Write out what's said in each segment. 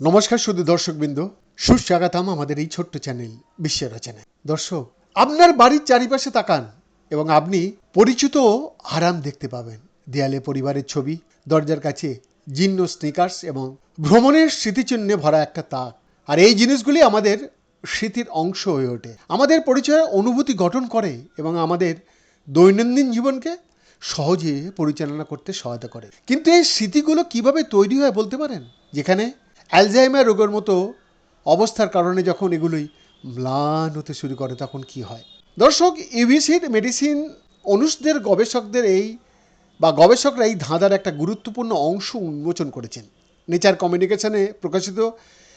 নমস্কার শুধু দর্শকবৃন্দ। সুস্বাগতম আমাদের এই ছোট্ট চ্যানেল বিশ্বের রচনা দর্শক, আপনার বাড়ির চারিপাশে তাকান এবং আপনি পরিচিত আরাম দেখতে পাবেন। দেয়ালে পরিবারের ছবি, দরজার কাছে জীর্ণ স্নিকার্স এবং ভ্রমণের স্মৃতিচিহ্নে ভরা একটা তাক। আর এই জিনিসগুলি আমাদের স্মৃতির অংশ হয়ে ওঠে। আমাদের পরিচয়ের অনুভূতি গঠন করে এবং আমাদের দৈনন্দিন জীবনকে সহজে পরিচালনা করতে সহায়তা করে। কিন্তু এই স্মৃতিগুলো কীভাবে তৈরি হয় বলতে পারেন? যেখানে অ্যালজাইমার রোগের মতো অবস্থার কারণে যখন এগুলোই ম্লান হতে শুরু করে, তখন কি হয়? দর্শক ইভিসির মেডিসিন অনুষদের গবেষকদের এই বা গবেষকরা এই ধাঁধার একটা গুরুত্বপূর্ণ অংশ উন্মোচন করেছেন। নেচার কমিউনিকেশনে প্রকাশিত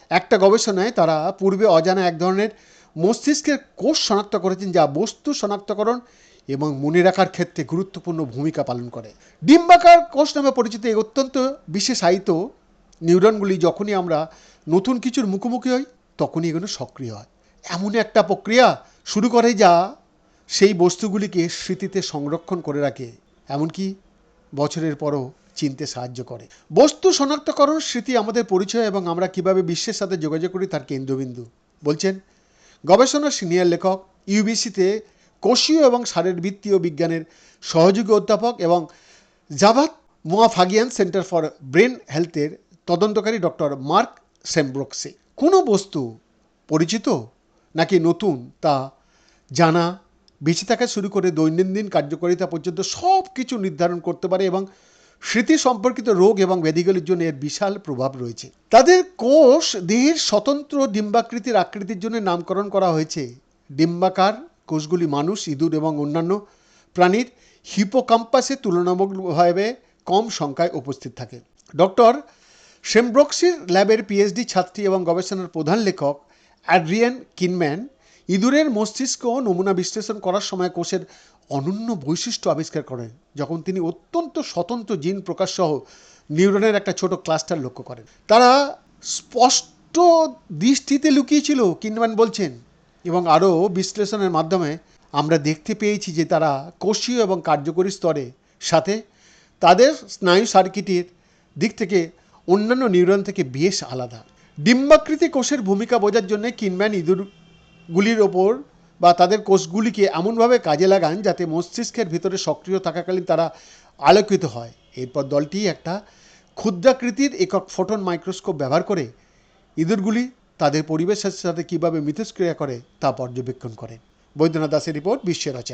একটা গবেষণায় তারা পূর্বে অজানা এক ধরনের মস্তিষ্কের কোষ শনাক্ত করেছেন, যা বস্তু শনাক্তকরণ এবং মনে রাখার ক্ষেত্রে গুরুত্বপূর্ণ ভূমিকা পালন করে। ডিম্বাকার কোষ নামে পরিচিত এই অত্যন্ত বিশেষায়িত নিউরনগুলি যখনই আমরা নতুন কিছুর মুখোমুখি হই, তখনই এগুলো সক্রিয় হয়। এমন একটা প্রক্রিয়া শুরু করে যা সেই বস্তুগুলিকে স্মৃতিতে সংরক্ষণ করে রাখে, এমনকি বছরের পরও চিনতে সাহায্য করে। বস্তু শনাক্তকরণ স্মৃতি আমাদের পরিচয় এবং আমরা কীভাবে বিশ্বের সাথে যোগাযোগ করি তার কেন্দ্রবিন্দু। বলছেন গবেষণা সিনিয়র লেখক, ইউবিসিতে কোষীয় এবং শারীরবৃত্তীয় বিজ্ঞানের সহযোগী অধ্যাপক এবং জাভাত মোয়াফাগিয়ান সেন্টার ফর ব্রেন হেলথের তদন্তকারী ডক্টর মার্ক সেমব্রক্সে। কোনো বস্তু পরিচিত নাকি নতুন তা জানা, বেঁচে থাকা শুরু করে দৈনন্দিন কার্যকারিতা পর্যন্ত সব কিছু নির্ধারণ করতে পারে এবং স্মৃতি সম্পর্কিত রোগ এবং ব্যাধিগুলির জন্য এর বিশাল প্রভাব রয়েছে। তাদের কোষ দেহের স্বতন্ত্র ডিম্বাকৃতির আকৃতির জন্য নামকরণ করা হয়েছে ডিম্বাকার কোষগুলি মানুষ, ইঁদুর এবং অন্যান্য প্রাণীর হিপোকাম্পাসে তুলনামূলকভাবে কম সংখ্যায় উপস্থিত থাকে। ডক্টর শেমব্রক্সির ল্যাবের পিএইচডি ছাত্রী এবং গবেষণার প্রধান লেখক অ্যাড্রিয়ান কিনম্যান, ইঁদুরের মস্তিষ্ক নমুনা বিশ্লেষণ করার সময় কোষের অনন্য বৈশিষ্ট্য আবিষ্কার করেন, যখন তিনি অত্যন্ত স্বতন্ত্র জিন প্রকাশ সহ নিউরনের একটা ছোট ক্লাস্টার লক্ষ্য করেন। তারা স্পষ্ট দৃষ্টিতে লুকিয়েছিল, কিনম্যান বলছেন। এবং আরও বিশ্লেষণের মাধ্যমে আমরা দেখতে পেয়েছি যে তারা কোষীয় এবং কার্যকরী স্তরে সাথে তাদের স্নায়ু সার্কিটের দিক থেকে অন্যান্য নিউরন থেকে বেশ আলাদা। ডিম্বাকৃতি কোষের ভূমিকা বোঝার জন্য কিনম্যান ইঁদুরগুলির ওপর বা তাদের কোষগুলিকে এমনভাবে কাজে লাগান যাতে মস্তিষ্কের ভিতরে সক্রিয় থাকাকালীন তারা আলোকিত হয়। এরপর দলটি একটা ক্ষুদ্রাকৃতির একক ফোটন মাইক্রোস্কোপ ব্যবহার করে ইঁদুরগুলি তাদের পরিবেশের সাথে কীভাবে মিথস্ক্রিয়া করে তা পর্যবেক্ষণ করে। বৈদ্যনাথ দাসের রিপোর্ট বিশ্বের রচনা